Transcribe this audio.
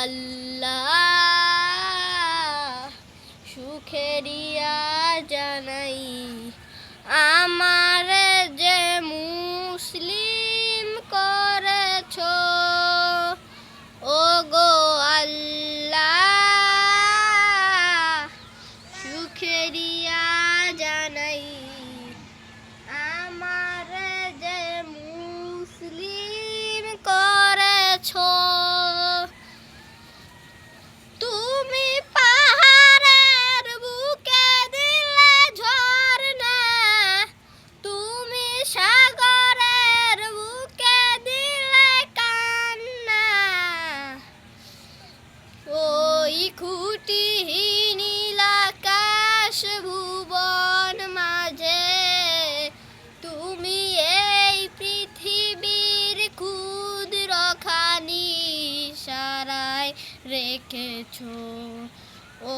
আল্লাহ সুখেরিয়া জানাই আমার যে মুসলিম করেছ। ও গো আল্লাহ সুখেরিয়া খুঁটিহীন আকাশ ভুবন মাঝে তুমি এই পৃথিবীর সারায় ও